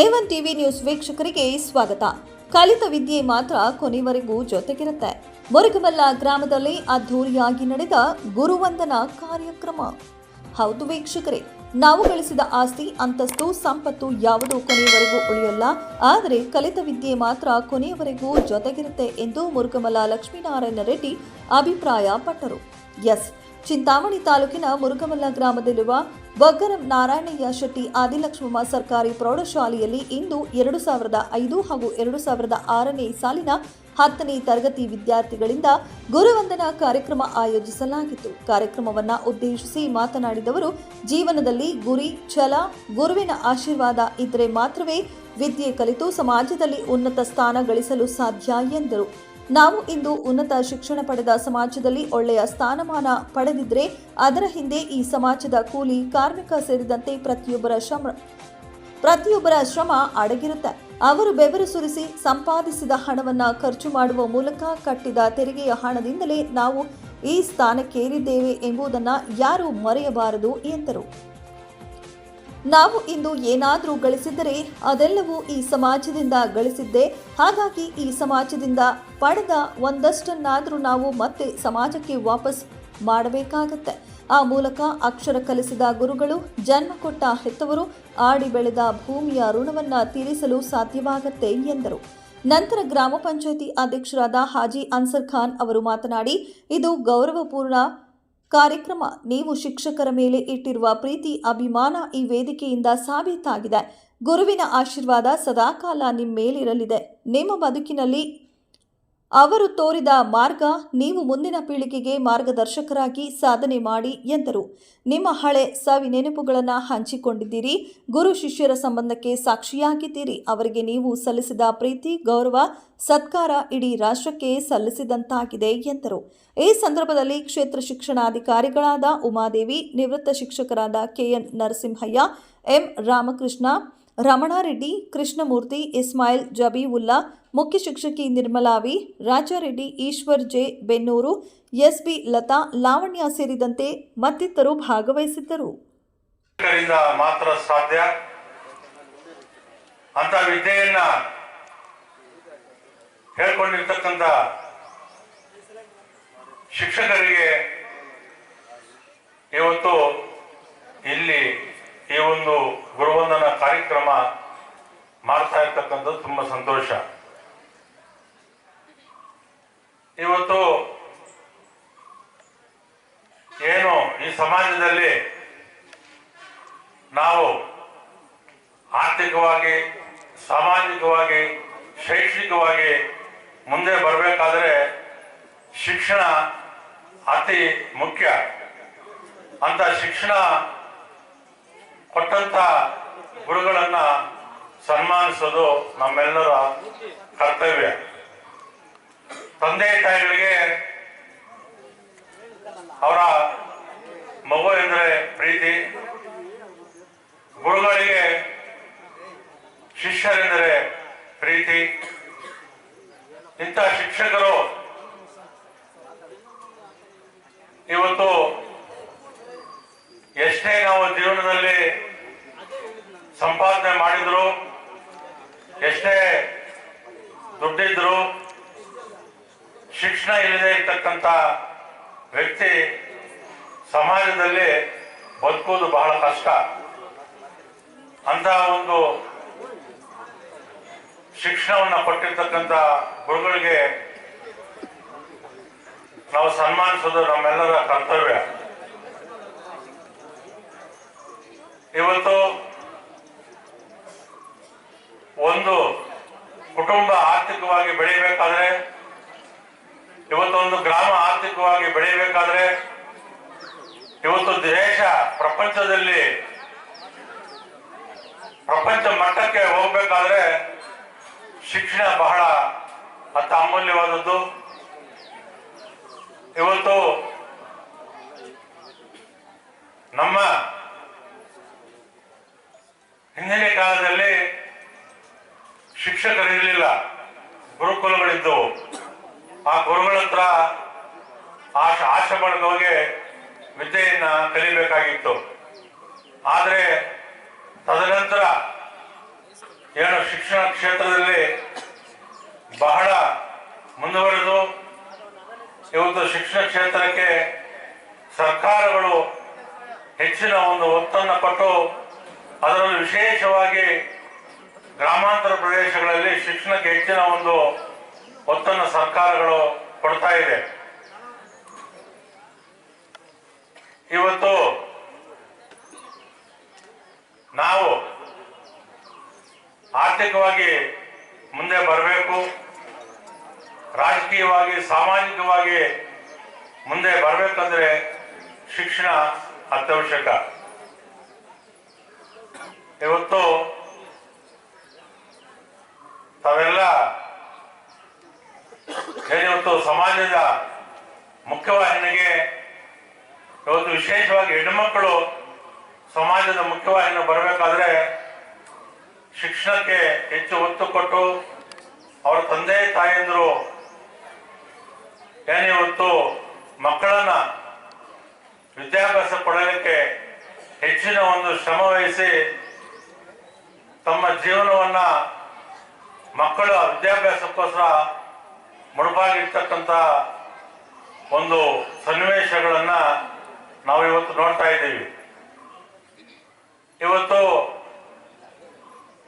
A one TV news ವೀಕ್ಷಕರಿಗೆ ಸ್ವಾಗತ. ಕಲಿತ ವಿದ್ಯೆ ಮಾತ್ರ ಕೊನೆವರೆಗೂ ಜೊತೆಗಿರುತ್ತೆ. ಮುರುಗಮಲ್ಲ ಗ್ರಾಮದಲ್ಲಿ ಅದ್ಧೂರಿಯಾಗಿ ನಡೆದ ಗುರುವಂದನಾ ಕಾರ್ಯಕ್ರಮ. ಹೌದು ವೀಕ್ಷಕರೇ, ನಾವು ಗಳಿಸಿದ ಆಸ್ತಿ, ಅಂತಸ್ತು, ಸಂಪತ್ತು ಯಾವುದೂ ಕೊನೆಯವರೆಗೂ ಉಳಿಯಲ್ಲ, ಆದರೆ ಕಲಿತ ವಿದ್ಯೆ ಮಾತ್ರ ಕೊನೆಯವರೆಗೂ ಜೊತೆಗಿರುತ್ತೆ ಎಂದು ಮುರುಗಮಲ ಲಕ್ಷ್ಮೀನಾರಾಯಣ ರೆಡ್ಡಿ ಅಭಿಪ್ರಾಯಪಟ್ಟರು. ಎಸ್. ಚಿಂತಾಮಣಿ ತಾಲೂಕಿನ ಮುರುಗಮಲ್ಲ ಗ್ರಾಮದಲ್ಲಿರುವ ಬಗ್ಗರಂ ನಾರಾಯಣಯ್ಯ ಶೆಟ್ಟಿ ಆದಿಲಕ್ಷ್ಮಮ್ಮ ಸರ್ಕಾರಿ ಪ್ರೌಢಶಾಲೆಯಲ್ಲಿ ಇಂದು ಎರಡು ಸಾವಿರದ ಐದು ಹಾಗೂ ಎರಡು ಸಾವಿರದ ಆರನೇ ಸಾಲಿನ ಹತ್ತನೇ ತರಗತಿ ವಿದ್ಯಾರ್ಥಿಗಳಿಂದ ಗುರುವಂದನಾ ಕಾರ್ಯಕ್ರಮ ಆಯೋಜಿಸಲಾಗಿತ್ತು. ಕಾರ್ಯಕ್ರಮವನ್ನು ಉದ್ದೇಶಿಸಿ ಮಾತನಾಡಿದವರು, ಜೀವನದಲ್ಲಿ ಗುರಿ, ಛಲ, ಗುರುವಿನ ಆಶೀರ್ವಾದ ಇದ್ದರೆ ಮಾತ್ರವೇ ವಿದ್ಯೆ ಕಲಿತು ಸಮಾಜದಲ್ಲಿ ಉನ್ನತ ಸ್ಥಾನ ಗಳಿಸಲು ಸಾಧ್ಯ ಎಂದರು. ನಾವು ಇಂದು ಉನ್ನತ ಶಿಕ್ಷಣ ಪಡೆದ ಸಮಾಜದಲ್ಲಿ ಒಳ್ಳೆಯ ಸ್ಥಾನಮಾನ ಪಡೆದಿದ್ರೆ ಅದರ ಹಿಂದೆ ಈ ಸಮಾಜದ ಕೂಲಿ ಕಾರ್ಮಿಕ ಸೇರಿದಂತೆ ಪ್ರತಿಯೊಬ್ಬರ ಶ್ರಮ ಪ್ರತಿಯೊಬ್ಬರ ಶ್ರಮ ಅಡಗಿರುತ್ತೆ. ಅವರು ಬೆವರು ಸುರಿಸಿ ಸಂಪಾದಿಸಿದ ಹಣವನ್ನು ಖರ್ಚು ಮಾಡುವ ಮೂಲಕ ಕಟ್ಟಿದ ತೆರಿಗೆಯ ಹಣದಿಂದಲೇ ನಾವು ಈ ಸ್ಥಾನಕ್ಕೇರಿದ್ದೇವೆ ಎಂಬುದನ್ನು ಯಾರೂ ಮರೆಯಬಾರದು ಎಂದರು. ನಾವು ಇಂದು ಏನಾದರೂ ಗಳಿಸಿದ್ದರೆ ಅದೆಲ್ಲವೂ ಈ ಸಮಾಜದಿಂದ ಗಳಿಸಿದ್ದೆ. ಹಾಗಾಗಿ ಈ ಸಮಾಜದಿಂದ ಪಡೆದ ಒಂದಷ್ಟನ್ನಾದರೂ ನಾವು ಮತ್ತೆ ಸಮಾಜಕ್ಕೆ ವಾಪಸ್ ಮಾಡಬೇಕಾಗತ್ತೆ. ಆ ಮೂಲಕ ಅಕ್ಷರ ಕಲಿಸಿದ ಗುರುಗಳು, ಜನ್ಮ ಕೊಟ್ಟ ಹೆತ್ತವರು ಆಡಿ ಬೆಳೆದ ಭೂಮಿಯ ಋಣವನ್ನ ತೀರಿಸಲು ಸಾಧ್ಯವಾಗತ್ತೆ ಎಂದರು. ನಂತರ ಗ್ರಾಮ ಪಂಚಾಯಿತಿ ಅಧ್ಯಕ್ಷರಾದ ಹಾಜಿ ಅನ್ಸರ್ ಖಾನ್ ಅವರು ಮಾತನಾಡಿ, ಇದು ಗೌರವಪೂರ್ಣ ಕಾರ್ಯಕ್ರಮ ನೀವು ಶಿಕ್ಷಕರ ಮೇಲೆ ಇಟ್ಟಿರುವ ಪ್ರೀತಿ, ಅಭಿಮಾನ ಈ ವೇದಿಕೆಯಿಂದ ಸಾಬೀತಾಗಿದೆ. ಗುರುವಿನ ಆಶೀರ್ವಾದ ಸದಾಕಾಲ ನಿಮ್ಮ ಮೇಲಿರಲಿದೆ ನಿಮ್ಮ ಬದುಕಿನಲ್ಲಿ ಅವರು ತೋರಿದ ಮಾರ್ಗ ನೀವು ಮುಂದಿನ ಪೀಳಿಗೆಗೆ ಮಾರ್ಗದರ್ಶಕರಾಗಿ ಸಾಧನೆ ಮಾಡಿ ಎಂದರು. ನಿಮ್ಮ ಹಳೆ ಸವಿ ನೆನಪುಗಳನ್ನು ಹಂಚಿಕೊಂಡಿದ್ದೀರಿ. ಗುರು ಶಿಷ್ಯರ ಸಂಬಂಧಕ್ಕೆ ಸಾಕ್ಷಿಯಾಗಿದ್ದೀರಿ. ಅವರಿಗೆ ನೀವು ಸಲ್ಲಿಸಿದ ಪ್ರೀತಿ, ಗೌರವ, ಸತ್ಕಾರ ಇಡೀ ರಾಷ್ಟ್ರಕ್ಕೆ ಸಲ್ಲಿಸಿದಂತಾಗಿದೆ ಎಂದರು. ಈ ಸಂದರ್ಭದಲ್ಲಿ ಕ್ಷೇತ್ರ ಶಿಕ್ಷಣಾಧಿಕಾರಿಗಳಾದ ಉಮಾದೇವಿ, ನಿವೃತ್ತ ಶಿಕ್ಷಕರಾದ ಕೆಎನ್ ನರಸಿಂಹಯ್ಯ, ಎಂ ರಾಮಕೃಷ್ಣ ರಮಣಾರೆಡ್ಡಿ ಕೃಷ್ಣಮೂರ್ತಿ, ಇಸ್ಮಾಯಿಲ್ ಜಬೀವುಲ್ಲಾ, ಮುಖ್ಯ ಶಿಕ್ಷಕಿ ನಿರ್ಮಲಾವಿ Rajareddy Eshwar J. Bennur, S. SB Lata, Lavanya ಸೇರಿದಂತೆ ಮತ್ತಿತರರು ಭಾಗವಹಿಸಿದ್ದರು. ಮಾತ್ರ ಸಾಧ್ಯ. ಅಂತ ವಿದ್ಯೆಯನ್ನ ಹೇಳ್ಕೊಂಡಿರ್ತಕ್ಕಂಥ ಶಿಕ್ಷಕರಿಗೆ ಇವತ್ತು ಇಲ್ಲಿ ಈ ಒಂದು ಗುರುವಂದನ ಕಾರ್ಯಕ್ರಮ ಮಾಡ್ತಾ ಇರ್ತಕ್ಕಂಥದ್ದು ತುಂಬಾ ಸಂತೋಷ. ಇವತ್ತು ಏನು ಈ ಸಮಾಜದಲ್ಲಿ ನಾವು ಆರ್ಥಿಕವಾಗಿ, ಸಾಮಾಜಿಕವಾಗಿ, ಶೈಕ್ಷಣಿಕವಾಗಿ ಮುಂದೆ ಬರಬೇಕಾದ್ರೆ ಶಿಕ್ಷಣ ಅತಿ ಮುಖ್ಯ. ಅಂತ ಶಿಕ್ಷಣ ಕೊಟ್ಟಂತ ಗುರುಗಳನ್ನ ಸನ್ಮಾನಿಸೋದು ನಮ್ಮೆಲ್ಲರ ಕರ್ತವ್ಯ. ತಂದೆ ತಾಯಿಗಳಿಗೆ ಅವರ ಮಗು ಎಂದರೆ ಪ್ರೀತಿ. ಗುರುಗಳಿಗೆ ಶಿಷ್ಯರೆಂದರೆ ಪ್ರೀತಿ. ಇಂಥ ಶಿಕ್ಷಕರು ಇವತ್ತು ಎಷ್ಟೇ ನಾವು ಜೀವನದಲ್ಲಿ ಸಂಪಾದನೆ ಮಾಡಿದ್ರು, ಎಷ್ಟೇ ದುಡ್ಡಿದ್ರು, ಶಿಕ್ಷಣ ಇಲ್ಲದೆ ಇರ್ತಕ್ಕಂಥ ವ್ಯಕ್ತಿ ಸಮಾಜದಲ್ಲಿ ಬದುಕೋದು ಬಹಳ ಕಷ್ಟ. ಅಂತ ಒಂದು ಶಿಕ್ಷಣವನ್ನ ಕೊಟ್ಟಿರ್ತಕ್ಕಂಥ ಗುರುಗಳಿಗೆ ನಾವು ಸನ್ಮಾನಿಸೋದು ನಮ್ಮೆಲ್ಲರ ಕರ್ತವ್ಯ. ಇವತ್ತು ಒಂದು ಕುಟುಂಬ ಆರ್ಥಿಕವಾಗಿ ಬೆಳಿಬೇಕಾದ್ರೆ ಇವತ್ತೊಂದು ಗ್ರಾಮ ಆರ್ಥಿಕವಾಗಿ ಬೆಳಿಬೇಕಾದ್ರೆ ಇವತ್ತು ದೇಶ ಪ್ರಪಂಚದಲ್ಲಿ ಪ್ರಪಂಚ ಮಟ್ಟಕ್ಕೆ ಹೋಗ್ಬೇಕಾದ್ರೆ ಶಿಕ್ಷಣ ಬಹಳ ಅತ್ತ ಅಮೂಲ್ಯವಾದದ್ದು ಇವತ್ತು ನಮ್ಮ ಹಿಂದಿನ ಕಾಲದಲ್ಲಿ ಶಿಕ್ಷಕರಿರಲಿಲ್ಲ, ಗುರುಕುಲಗಳಿದ್ದವು. ಆ ಗುರುಗಳ ಹತ್ರ ಆಶ, ಆಶೆ ಪಡೆದವರಿಗೆ ವಿದ್ಯೆಯನ್ನ ಕಲಿಬೇಕಾಗಿತ್ತು. ಆದರೆ ತದನಂತರ ಏನು ಶಿಕ್ಷಣ ಕ್ಷೇತ್ರದಲ್ಲಿ ಬಹಳ ಮುಂದುವರೆದು, ಇವತ್ತು ಶಿಕ್ಷಣ ಕ್ಷೇತ್ರಕ್ಕೆ ಸರ್ಕಾರಗಳು ಹೆಚ್ಚಿನ ಒಂದು ಒತ್ತನ್ನು ಕೊಟ್ಟು ಅದರಲ್ಲೂ ವಿಶೇಷವಾಗಿ ಗ್ರಾಮಾಂತರ ಪ್ರದೇಶಗಳಲ್ಲಿ ಶಿಕ್ಷಣಕ್ಕೆ ಹೆಚ್ಚಿನ ಒಂದು ಒತ್ತನ್ನು ಸರ್ಕಾರಗಳು ಕೊಡ್ತಾ ಇದೆ. ಇವತ್ತು ನಾವು ಆರ್ಥಿಕವಾಗಿ ಮುಂದೆ ಬರಬೇಕು, ರಾಜಕೀಯವಾಗಿ, ಸಾಮಾಜಿಕವಾಗಿ ಮುಂದೆ ಬರಬೇಕಂದ್ರೆ ಶಿಕ್ಷಣ ಅತ್ಯವಶ್ಯಕ. ಇವತ್ತು ತಾವೆಲ್ಲ ಏನಿವತ್ತು ಸಮಾಜದ ಮುಖ್ಯವಾಹಿನಿಗೆ ಇವತ್ತು ವಿಶೇಷವಾಗಿ ಹೆಣ್ಣುಮಕ್ಕಳು ಸಮಾಜದ ಮುಖ್ಯವಾಹಿನಿ ಬರಬೇಕಾದ್ರೆ ಶಿಕ್ಷಣಕ್ಕೆ ಹೆಚ್ಚು ಒತ್ತು ಕೊಟ್ಟು ಅವರ ತಂದೆ ತಾಯಂದಿರು ಏನಿವತ್ತು ಮಕ್ಕಳನ್ನ ವಿದ್ಯಾಭ್ಯಾಸ ಕೊಡಲಿಕ್ಕೆ ಹೆಚ್ಚಿನ ಒಂದು ಶ್ರಮ ವಹಿಸಿ ತಮ್ಮ ಜೀವನವನ್ನ ಮಕ್ಕಳ ವಿದ್ಯಾಭ್ಯಾಸಕ್ಕೋಸ್ಕರ ಮುಡುಪಾಗಿರ್ತಕ್ಕಂಥ ಒಂದು ಸನ್ನಿವೇಶಗಳನ್ನ ನಾವು ಇವತ್ತು ನೋಡ್ತಾ ಇದ್ದೀವಿ. ಇವತ್ತು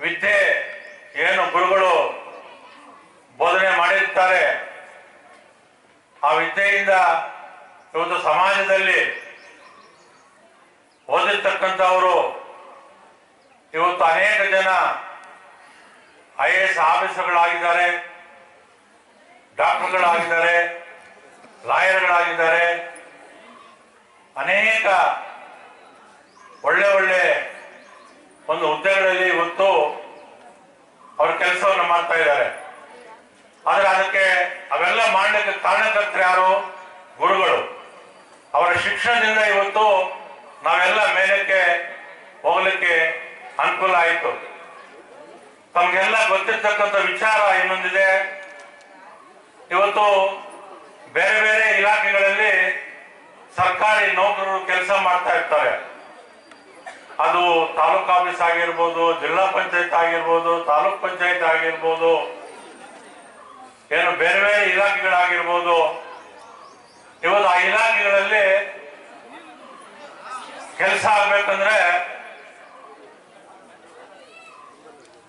ವಿದ್ಯೆ ಏನು ಗುರುಗಳು ಬೋಧನೆ ಮಾಡಿರ್ತಾರೆ ಆ ವಿದ್ಯೆಯಿಂದ ಇವತ್ತು ಸಮಾಜದಲ್ಲಿ ಓದಿರ್ತಕ್ಕಂಥವರು ಇವತ್ತು ಅನೇಕ ಜನ ಐ ಎ ಎಸ್ ಆಫೀಸರ್ಗಳಾಗಿದ್ದಾರೆ, ಡಾಕ್ಟರ್ಗಳಾಗಿದ್ದಾರೆ, ಲಾಯರ್ಗಳಾಗಿದ್ದಾರೆ. ಅನೇಕ ಒಳ್ಳೆ ಒಳ್ಳೆ ಒಂದು ಹುದ್ದೆಗಳಲ್ಲಿ ಇವತ್ತು ಅವ್ರ ಕೆಲಸವನ್ನು ಮಾಡ್ತಾ ಇದ್ದಾರೆ. ಆದರೆ ಅದಕ್ಕೆ ಅವೆಲ್ಲ ಮಾಡಲಿಕ್ಕೆ ಕಾರಣಕರ್ತರು ಯಾರು? ಗುರುಗಳು. ಅವರ ಶಿಕ್ಷಣದಿಂದ ಇವತ್ತು ನಾವೆಲ್ಲ ಮೇಲಕ್ಕೆ ಹೋಗ್ಲಿಕ್ಕೆ ಅನುಕೂಲ ಆಯಿತು. ತಮಗೆಲ್ಲ ಗೊತ್ತಿರ್ತಕ್ಕಂಥ ವಿಚಾರ ಇನ್ನೊಂದಿದೆ. ಇವತ್ತು ಬೇರೆ ಬೇರೆ ಇಲಾಖೆಗಳಲ್ಲಿ ಸರ್ಕಾರಿ ನೌಕರರು ಕೆಲಸ ಮಾಡ್ತಾ ಇರ್ತಾರೆ. ಅದು ತಾಲೂಕ್ ಆಫೀಸ್ ಆಗಿರ್ಬೋದು, ಜಿಲ್ಲಾ ಪಂಚಾಯತ್ ಆಗಿರ್ಬೋದು, ತಾಲೂಕ್ ಪಂಚಾಯತ್ ಆಗಿರ್ಬೋದು, ಏನು ಬೇರೆ ಬೇರೆ ಇಲಾಖೆಗಳಾಗಿರ್ಬೋದು. ಇವತ್ತು ಆ ಇಲಾಖೆಗಳಲ್ಲಿ ಕೆಲಸ ಆಗ್ಬೇಕಂದ್ರೆ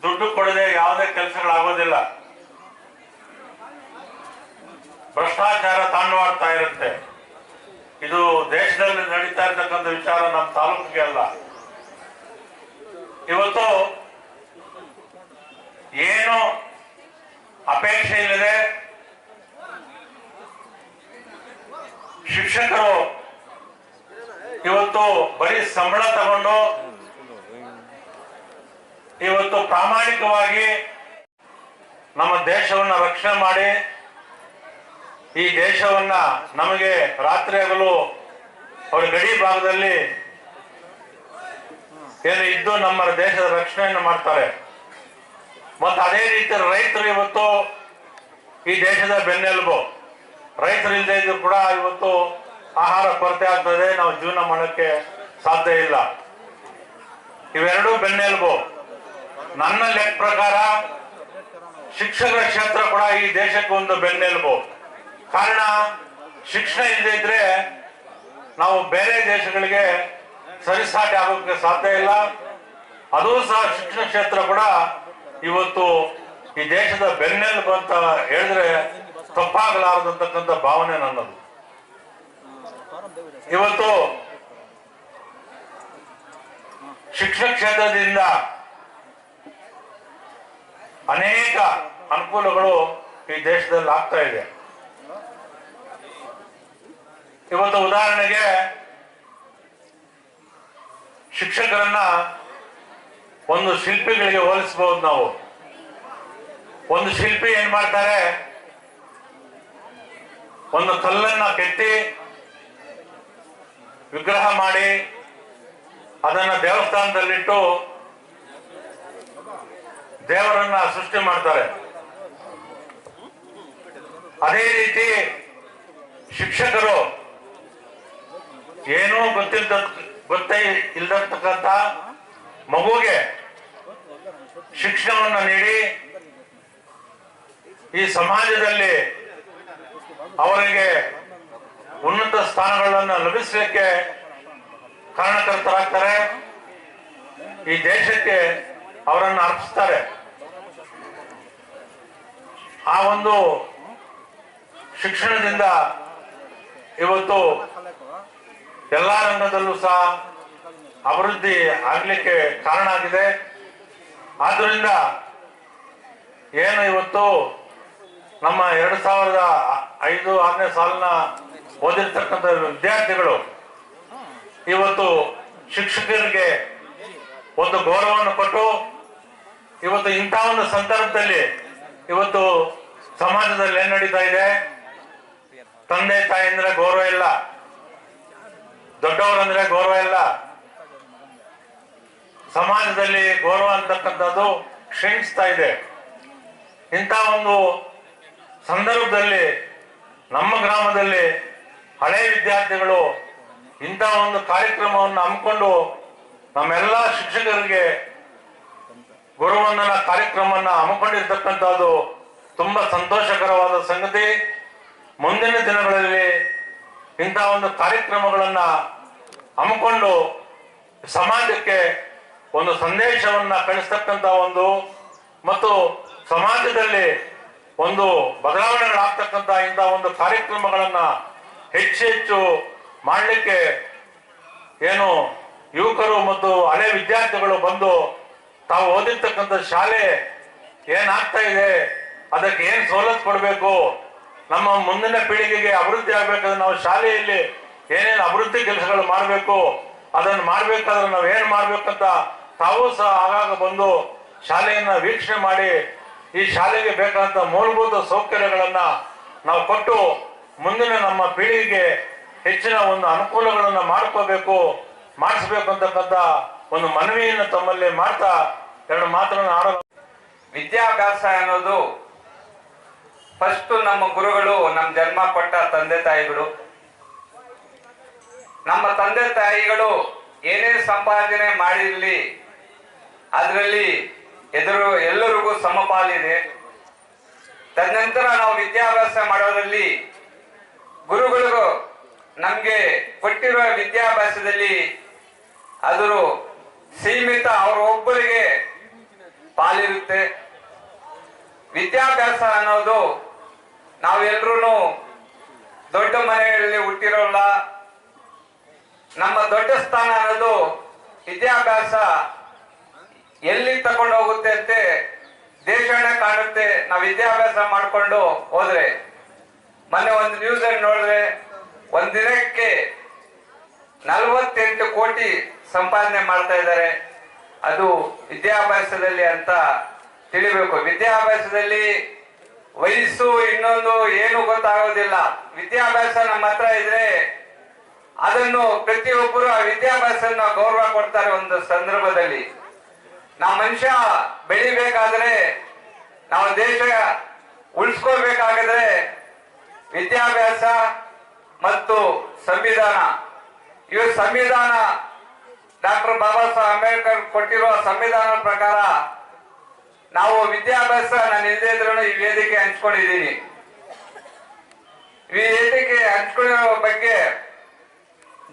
ದುಡ್ಡು ಕೊಡದೆ ಯಾವುದೇ ಕೆಲಸಗಳಾಗೋದಿಲ್ಲ. ಭ್ರಷ್ಟಾಚಾರ ತಾಂಡವಾಡ್ತಾ ಇರುತ್ತೆ. ಇದು ದೇಶದಲ್ಲಿ ನಡೀತಾ ಇರ್ತಕ್ಕಂಥ ವಿಚಾರ ನಮ್ಮ ತಾಲೂಕಿಗೆ ಅಲ್ಲ. ಇವತ್ತು ಏನು ಅಪೇಕ್ಷೆ ಇಲ್ಲದೆ ಶಿಕ್ಷಕರು ಇವತ್ತು ಬರೀ ಸಂಬಳ ತಗೊಂಡು ಇವತ್ತು ಪ್ರಾಮಾಣಿಕವಾಗಿ ನಮ್ಮ ದೇಶವನ್ನ ರಕ್ಷಣೆ ಮಾಡಿ, ಈ ದೇಶವನ್ನ ನಮಗೆ ರಾತ್ರಿ ಹಗಲು ಅವರ ಗಡಿ ಭಾಗದಲ್ಲಿ ಏನು ಇದ್ದು ನಮ್ಮ ದೇಶದ ರಕ್ಷಣೆಯನ್ನು ಮಾಡ್ತಾರೆ. ಮತ್ತು ಅದೇ ರೀತಿ ರೈತರು ಇವತ್ತು ಈ ದೇಶದ ಬೆನ್ನೆಲುಬು. ರೈತರು ಇಲ್ಲದೆ ಇದ್ರು ಕೂಡ ಇವತ್ತು ಆಹಾರ ಕೊರತೆ ಆಗ್ತದೆ, ನಾವು ಜೀವನ ಮಾಡೋಕ್ಕೆ ಸಾಧ್ಯ ಇಲ್ಲ. ಇವೆರಡೂ ಬೆನ್ನೆಲುಬು. ನನ್ನ ಲೆಕ್ಕ ಪ್ರಕಾರ ಶಿಕ್ಷಕರ ಕ್ಷೇತ್ರ ಕೂಡ ಈ ದೇಶಕ್ಕೆ ಒಂದು ಬೆನ್ನೆಲುಬು. ಕಾರಣ, ಶಿಕ್ಷಣ ಇಲ್ಲದೆ ಇದ್ರೆ ನಾವು ಬೇರೆ ದೇಶಗಳಿಗೆ ಸರಿಸಾಟಿ ಆಗೋಕ್ಕೆ ಸಾಧ್ಯ ಇಲ್ಲ. ಅದು ಸಹ ಶಿಕ್ಷಣ ಕ್ಷೇತ್ರ ಕೂಡ ಇವತ್ತು ಈ ದೇಶದ ಬೆನ್ನೆಲುಬು ಅಂತ ಹೇಳಿದ್ರೆ ತಪ್ಪಾಗಲಾರದಂತಕ್ಕಂಥ ಭಾವನೆ ನನ್ನದು. ಇವತ್ತು ಶಿಕ್ಷಣ ಕ್ಷೇತ್ರದಿಂದ ಅನೇಕ ಅನುಕೂಲಗಳು ಈ ದೇಶದಲ್ಲಿ ಆಗ್ತಾ ಇದೆ. ಇವತ್ತು ಉದಾಹರಣೆಗೆ ಶಿಕ್ಷಕರನ್ನ ಒಂದು ಶಿಲ್ಪಿಗಳಿಗೆ ಹೋಲಿಸಬಹುದು ನಾವು. ಒಂದು ಶಿಲ್ಪಿ ಏನ್ ಮಾಡ್ತಾರೆ? ಒಂದು ಕಲ್ಲನ್ನ ಕೆತ್ತಿ ವಿಗ್ರಹ ಮಾಡಿ ಅದನ್ನ ದೇವಸ್ಥಾನದಲ್ಲಿಟ್ಟು ದೇವರನ್ನ ಸೃಷ್ಟಿ ಮಾಡ್ತಾರೆ. ಅದೇ ರೀತಿ ಶಿಕ್ಷಕರು ಏನೂ ಗೊತ್ತಿಲ್ದ, ಗೊತ್ತೇ ಇಲ್ದಿರ್ತಕ್ಕಂಥ ಮಗುಗೆ ಶಿಕ್ಷಣವನ್ನು ನೀಡಿ ಈ ಸಮಾಜದಲ್ಲಿ ಅವರಿಗೆ ಉನ್ನತ ಸ್ಥಾನಗಳನ್ನು ಲಭಿಸಲಿಕ್ಕೆ ಕಾರಣಕರ್ತರಾಗ್ತಾರೆ ಈ ದೇಶಕ್ಕೆ ಅವರನ್ನು ಅರ್ಪಿಸ್ತಾರೆ. ಆ ಒಂದು ಶಿಕ್ಷಣದಿಂದ ಇವತ್ತು ಎಲ್ಲ ರಂಗದಲ್ಲೂ ಸಹ ಅಭಿವೃದ್ಧಿ ಆಗಲಿಕ್ಕೆ ಕಾರಣ ಆಗಿದೆ. ಆದ್ದರಿಂದ ಏನು ಇವತ್ತು ನಮ್ಮ ಎರಡು ಸಾವಿರದ ಐದು ಆರನೇ ಸಾಲಿನ ಓದಿರ್ತಕ್ಕಂಥ ವಿದ್ಯಾರ್ಥಿಗಳು ಇವತ್ತು ಶಿಕ್ಷಕರಿಗೆ ಒಂದು ಗೌರವವನ್ನು ಕೊಟ್ಟು ಇವತ್ತು ಇಂಥ ಒಂದು ಸಂದರ್ಭದಲ್ಲಿ ಇವತ್ತು ಸಮಾಜದಲ್ಲಿ ಏನ್ ನಡೀತಾ ಇದೆ? ತಂದೆ ತಾಯಿ ಅಂದ್ರೆ ಗೌರವ ಇಲ್ಲ. ದೊಡ್ಡವರಂದ್ರೆ ಗೌರವ ಇಲ್ಲ. ಸಮಾಜದಲ್ಲಿ ಗೌರವ ಅಂತಕ್ಕಂಥದ್ದು ಕ್ಷೀಣಿಸ್ತಾ ಇದೆ. ಇಂಥ ಒಂದು ಸಂದರ್ಭದಲ್ಲಿ ನಮ್ಮ ಗ್ರಾಮದಲ್ಲಿ ಹಳೆ ವಿದ್ಯಾರ್ಥಿಗಳು ಇಂಥ ಒಂದು ಕಾರ್ಯಕ್ರಮವನ್ನು ಹಮ್ಮಿಕೊಂಡು ನಮ್ಮೆಲ್ಲ ಶಿಕ್ಷಕರಿಗೆ ಗುರುವಂದನ ಕಾರ್ಯಕ್ರಮವನ್ನ ಹಮ್ಮಿಕೊಂಡಿರ್ತಕ್ಕಂಥದ್ದು ತುಂಬಾ ಸಂತೋಷಕರವಾದ ಸಂಗತಿ. ಮುಂದಿನ ದಿನಗಳಲ್ಲಿ ಇಂಥ ಒಂದು ಕಾರ್ಯಕ್ರಮಗಳನ್ನ ಹಮ್ಮಿಕೊಂಡು ಸಮಾಜಕ್ಕೆ ಒಂದು ಸಂದೇಶವನ್ನ ಕಳಿಸ್ತಕ್ಕಂಥ ಒಂದು ಮತ್ತು ಸಮಾಜದಲ್ಲಿ ಒಂದು ಬದಲಾವಣೆಗಳಾಗ್ತಕ್ಕಂಥ ಇಂಥ ಒಂದು ಕಾರ್ಯಕ್ರಮಗಳನ್ನ ಹೆಚ್ಚು ಹೆಚ್ಚು ಮಾಡಲಿಕ್ಕೆ ಏನು ಯುವಕರು ಮತ್ತು ಹಳೆ ವಿದ್ಯಾರ್ಥಿಗಳು ಬಂದು ತಾವು ಓದಿರ್ತಕ್ಕಂಥ ಶಾಲೆ ಏನಾಗ್ತಾ ಇದೆ? ಅದಕ್ಕೆ ಏನ್ ಸವಲತ್ತು ಕೊಡಬೇಕು? ನಮ್ಮ ಮುಂದಿನ ಪೀಳಿಗೆಗೆ ಅಭಿವೃದ್ಧಿ ಆಗ್ಬೇಕಾದ್ರೆ ನಾವು ಶಾಲೆಯಲ್ಲಿ ಏನೇನು ಅಭಿವೃದ್ಧಿ ಕೆಲಸಗಳು ಮಾಡಬೇಕು, ಅದನ್ನು ಮಾಡಬೇಕಾದ್ರೆ ನಾವು ಏನು ಮಾಡಬೇಕಂತ ತಾವು ಸಹ ಆಗಾಗ ಬಂದು ಶಾಲೆಯನ್ನು ವೀಕ್ಷಣೆ ಮಾಡಿ, ಈ ಶಾಲೆಗೆ ಬೇಕಾದಂಥ ಮೂಲಭೂತ ಸೌಕರ್ಯಗಳನ್ನ ನಾವು ಕೊಟ್ಟು ಮುಂದಿನ ನಮ್ಮ ಪೀಳಿಗೆಗೆ ಹೆಚ್ಚಿನ ಒಂದು ಅನುಕೂಲಗಳನ್ನ ಮಾಡ್ಕೋಬೇಕು, ಮಾಡಿಸ್ಬೇಕು ಅಂತಕ್ಕಂಥ ಒಂದು ಮನವಿಯನ್ನು ತಮ್ಮಲ್ಲಿ ಮಾಡ್ತಾ ಎರಡು ಮಾತುಗಳನ್ನು ಆಡೋ ವಿದ್ಯಾಭ್ಯಾಸ ಅನ್ನೋದು ಫಸ್ಟ್ ನಮ್ಮ ಗುರುಗಳು ನಮ್ಮ ಜನ್ಮ ಕೊಟ್ಟ ತಂದೆ ತಾಯಿಗಳು. ನಮ್ಮ ತಂದೆ ತಾಯಿಗಳು ಏನೇ ಸಂಪಾದನೆ ಮಾಡಿರಲಿ, ಅದರಲ್ಲಿ ಎದುರು ಎಲ್ಲರಿಗೂ ಸಮಪಾಲಿದೆ. ತದನಂತರ ನಾವು ವಿದ್ಯಾಭ್ಯಾಸ ಮಾಡೋದ್ರಲ್ಲಿ ಗುರುಗಳು ನಮಗೆ ಕೊಟ್ಟಿರುವ ವಿದ್ಯಾಭ್ಯಾಸದಲ್ಲಿ ಅದರು ಸೀಮಿತ ಅವರೊಬ್ಬರಿಗೆ ಪಾಲಿರುತ್ತೆ ವಿದ್ಯಾಭ್ಯಾಸ ಅನ್ನೋದು ನಾವೆಲ್ಲರೂ ದೊಡ್ಡ ಮನೆಯಲ್ಲಿ ಹುಟ್ಟಿರೋಲ್ಲ. ನಮ್ಮ ದೊಡ್ಡ ಸ್ಥಾನ ಅನ್ನೋದು ವಿದ್ಯಾಭ್ಯಾಸ ಎಲ್ಲಿ ತಗೊಂಡು ಹೋಗುತ್ತೆ ಅಂತ ದೇಶನೇ ಕಾಣುತ್ತೆ. ನಾವು ವಿದ್ಯಾಭ್ಯಾಸ ಮಾಡಿಕೊಂಡು ಹೋದ್ರೆ, ಮೊನ್ನೆ ಒಂದು ನ್ಯೂಸ್ ಅಲ್ಲಿ ನೋಡಿದ್ರೆ ಒಂದಿನಕ್ಕೆ ದಿನಕ್ಕೆ ನಲವತ್ತೆಂಟು ಕೋಟಿ ಸಂಪಾದನೆ ಮಾಡ್ತಾ ಇದ್ದಾರೆ. ಅದು ವಿದ್ಯಾಭ್ಯಾಸದಲ್ಲಿ ಅಂತ ತಿಳಿಬೇಕು. ವಿದ್ಯಾಭ್ಯಾಸದಲ್ಲಿ ವಯಸ್ಸು ಇನ್ನೊಂದು ಏನು ಗೊತ್ತಾಗೋದಿಲ್ಲ. ವಿದ್ಯಾಭ್ಯಾಸ ನಮ್ಮ ಹತ್ರ ಇದ್ರೆ ಅದನ್ನು ಪ್ರತಿಯೊಬ್ಬರು ಆ ವಿದ್ಯಾಭ್ಯಾಸನ ಗೌರವ ಕೊಡ್ತಾರೆ ಒಂದು ಸಂದರ್ಭದಲ್ಲಿ. ನಾವು ಮನುಷ್ಯ ಬೆಳಿಬೇಕಾದ್ರೆ, ನಾವು ದೇಶ ಉಳಿಸ್ಕೋಬೇಕಾದ್ರೆ ವಿದ್ಯಾಭ್ಯಾಸ ಮತ್ತು ಸಂವಿಧಾನ. ಇವು ಸಂವಿಧಾನ ಡಾಕ್ಟರ್ ಬಾಬಾ ಸಾಹೇಬ್ ಅಂಬೇಡ್ಕರ್ ಕೊಟ್ಟಿರುವ ಸಂವಿಧಾನದ ಪ್ರಕಾರ ನಾವು ವಿದ್ಯಾಭ್ಯಾಸ ನಾನು ಇಲ್ಲದೆ ಇದ್ರೂ ಈ ವೇದಿಕೆ ಹಂಚ್ಕೊಂಡಿದ್ದೀನಿ. ಈ ವೇದಿಕೆ ಹಂಚ್ಕೊಂಡಿರೋ ಬಗ್ಗೆ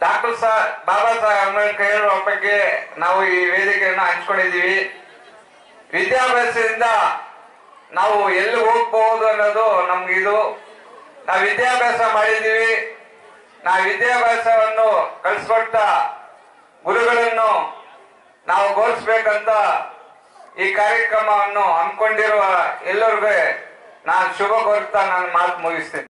ಡಾಕ್ಟರ್ ಸಾ, ಬಾಬಾ ಸಾಹೇಬ್ ಅಂಬೇಡ್ಕರ್ ಹೇಳುವ ಬಗ್ಗೆ ನಾವು ಈ ವೇದಿಕೆಯನ್ನು ಹಂಚ್ಕೊಂಡಿದ್ದೀವಿ. ವಿದ್ಯಾಭ್ಯಾಸದಿಂದ ನಾವು ಎಲ್ಲಿ ಹೋಗ್ಬಹುದು ಅನ್ನೋದು ನಮ್ಗಿದು ನಾವು ವಿದ್ಯಾಭ್ಯಾಸ ಮಾಡಿದ್ದೀವಿ. ನಾವು ವಿದ್ಯಾಭ್ಯಾಸವನ್ನು ಕಳಿಸ್ಕೊಟ್ಟ ಗುರುಗಳನ್ನು ನಾವು ಗೋಲ್ಸ್ಬೇಕಂತ ಈ ಕಾರ್ಯಕ್ರಮವನ್ನು ಹಮ್ಮಿಕೊಂಡಿರುವ ಎಲ್ಲರಿಗೂ ನಾನು ಶುಭ ಕೋರ್ತಾ ನಾನು ಮಾತು ಮುಗಿಸ್ತೇನೆ.